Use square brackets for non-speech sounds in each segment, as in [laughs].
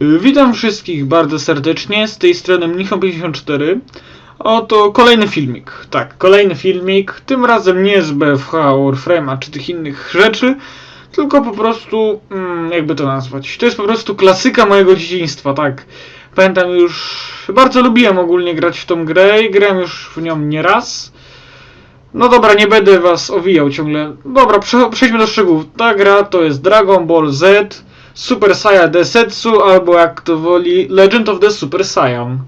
Witam wszystkich bardzo serdecznie, z tej strony Mnicho54. Oto kolejny filmik. Tak, kolejny filmik. Tym razem nie z BFH, Warframe'a czy tych innych rzeczy, tylko po prostu, mm, jakby to nazwać. To jest po prostu klasyka mojego dzieciństwa, tak. Pamiętam już, bardzo lubiłem ogólnie grać w tą grę i grałem już w nią nieraz. No dobra, nie będę was owijał ciągle. Dobra, prze- przejdźmy do szczegółów. Ta gra to jest Dragon Ball Z, Super Saiyan Desetsu, albo jak to woli, Legend of the Super Saiyan.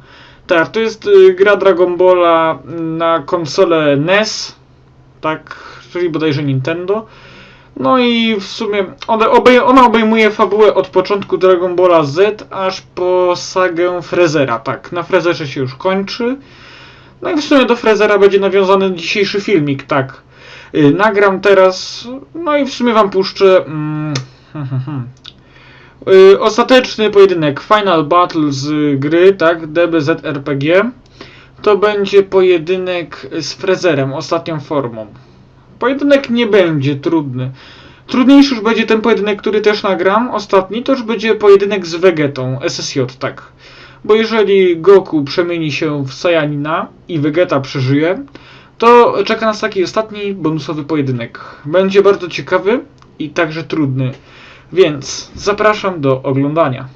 Tak, to jest y, gra Dragon Balla na konsolę NES, tak, czyli bodajże Nintendo. No i w sumie one obej ona obejmuje fabułę od początku Dragon Balla Z aż po sagę Frezera, tak, na Frezerze się już kończy. No i w sumie do Frezera będzie nawiązany dzisiejszy filmik, tak. Y, Nagram teraz, no i w sumie wam puszczę mm, [laughs] ostateczny pojedynek Final Battle z gry, tak, DBZ RPG. To będzie pojedynek z Frezerem, ostatnią formą. Pojedynek nie będzie trudny. Trudniejszy już będzie ten pojedynek, który też nagram, ostatni, to już będzie pojedynek z Vegetą, SSJ, tak. Bo jeżeli Goku przemieni się w Saiyanina i Vegeta przeżyje, to czeka nas taki ostatni bonusowy pojedynek. Będzie bardzo ciekawy i także trudny. Więc zapraszam do oglądania.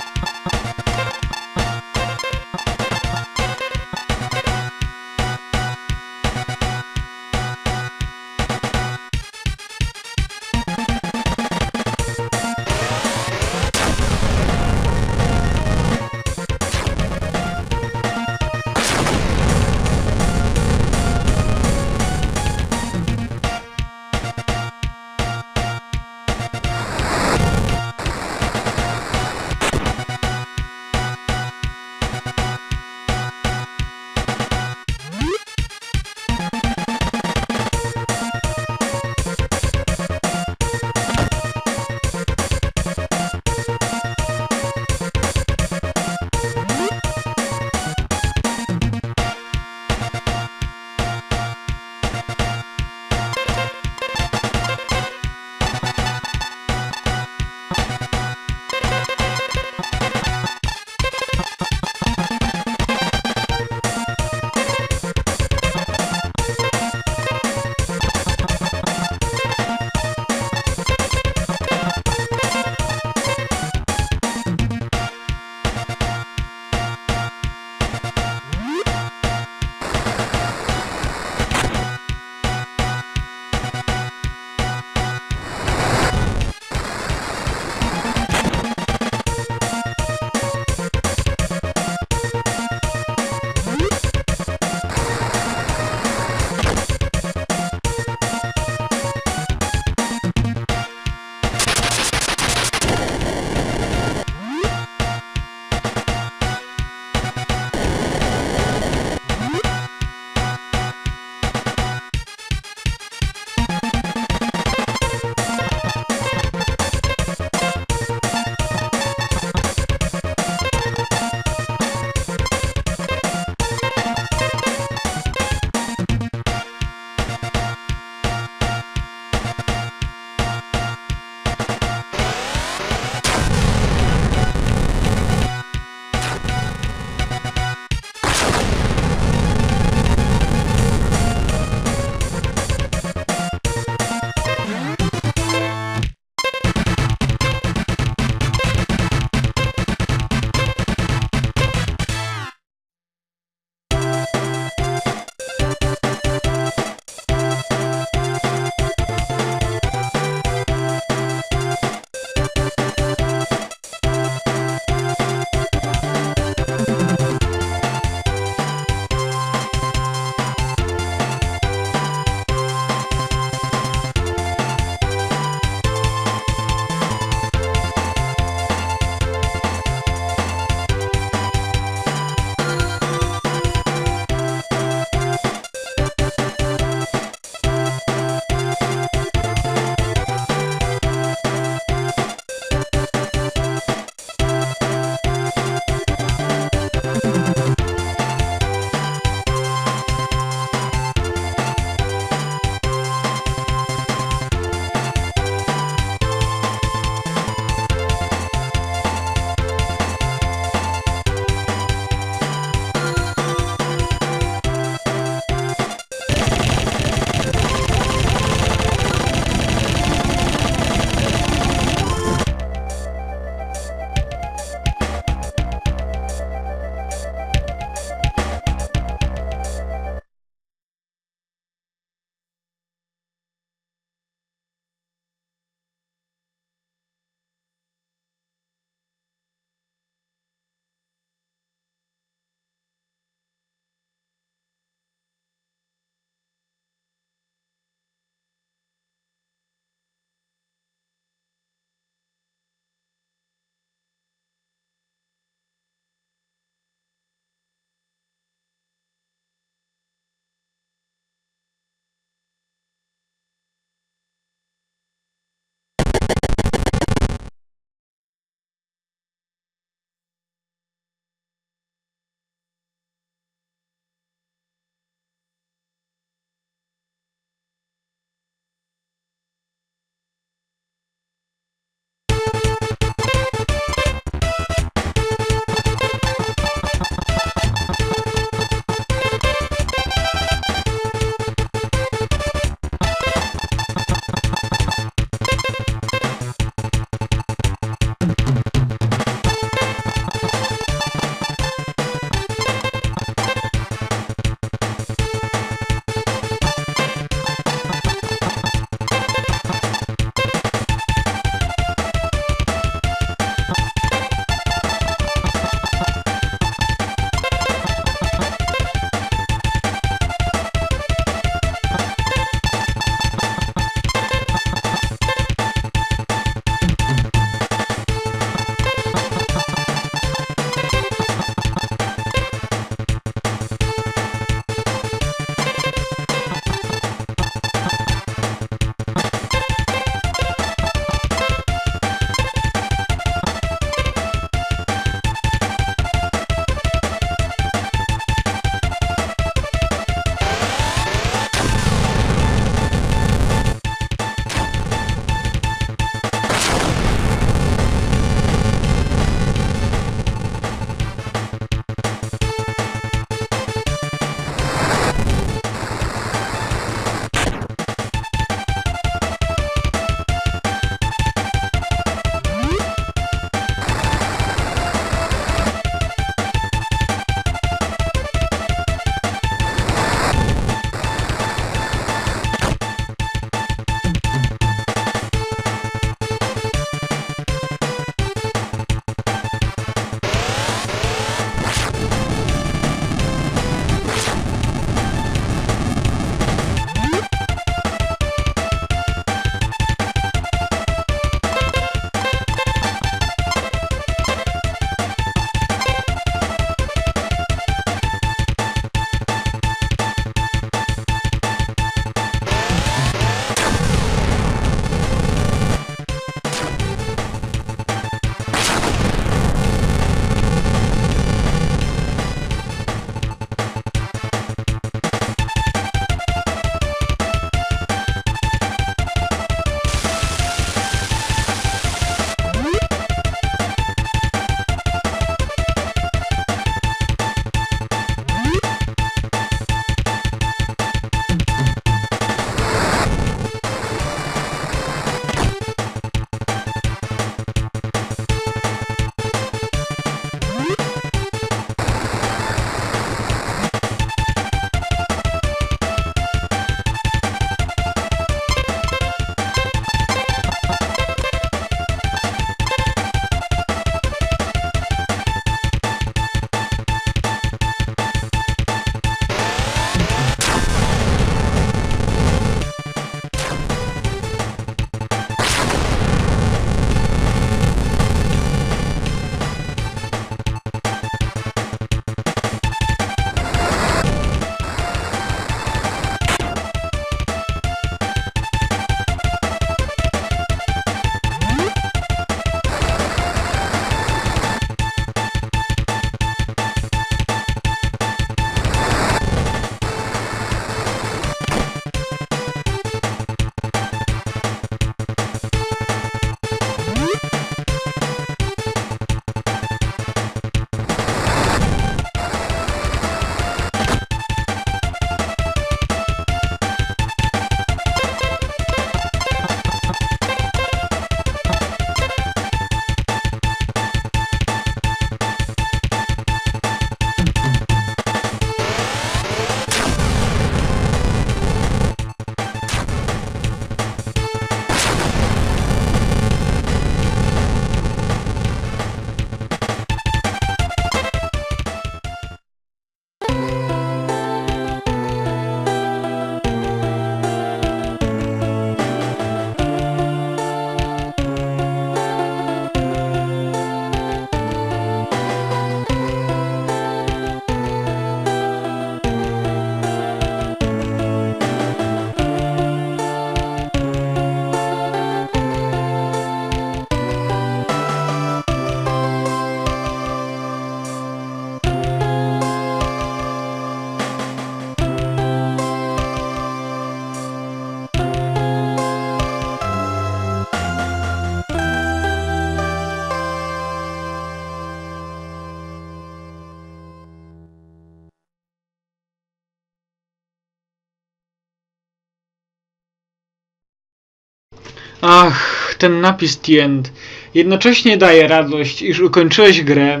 Ten napis The End. Jednocześnie daje radość, iż ukończyłeś grę.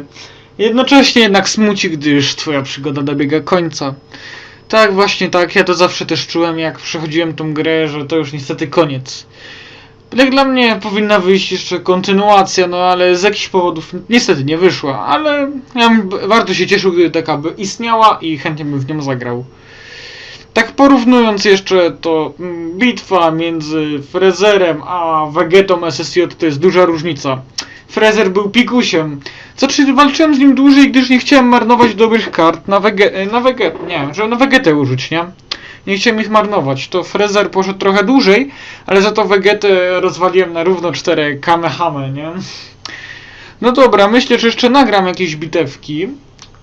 Jednocześnie jednak smuci, gdyż twoja przygoda dobiega końca. Tak, właśnie tak. Ja to zawsze też czułem, jak przechodziłem tą grę, że to już niestety koniec. Jak dla mnie powinna wyjść jeszcze kontynuacja, no ale z jakichś powodów niestety nie wyszła, ale ja bardzo się cieszył, gdyby taka by istniała i chętnie bym w nią zagrał. Tak porównując jeszcze to mm, bitwa między Frezerem a Vegetą SSJ to jest duża różnica. Frezer był pikusiem, co czy walczyłem z nim dłużej, gdyż nie chciałem marnować dobrych kart na Vegetę, na Vegetę, nie, żeby na Vegetę użyć, nie? Nie chciałem ich marnować. To Frezer poszedł trochę dłużej, ale za to Vegetę rozwaliłem na równo 4 Kamehame, nie? No dobra, myślę, że jeszcze nagram jakieś bitewki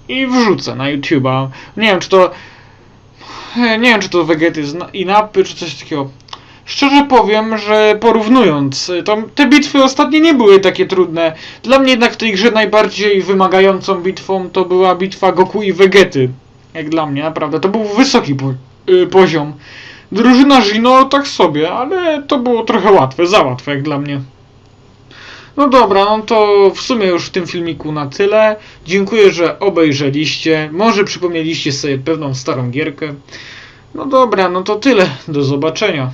i wrzucę na YouTube'a. Nie wiem, czy to... Nie wiem, czy to Vegety z Inapy, czy coś takiego. Szczerze powiem, że porównując, y, te bitwy ostatnie nie były takie trudne. Dla mnie jednak w tej grze najbardziej wymagającą bitwą to była bitwa Goku i Vegety. Jak dla mnie, naprawdę. To był wysoki po, y, poziom. Drużyna Zino tak sobie, ale to było trochę łatwe, za łatwe jak dla mnie. No dobra, no to w sumie już w tym filmiku na tyle. Dziękuję, że obejrzeliście. Może przypomnieliście sobie pewną starą gierkę. No dobra, no to tyle. Do zobaczenia.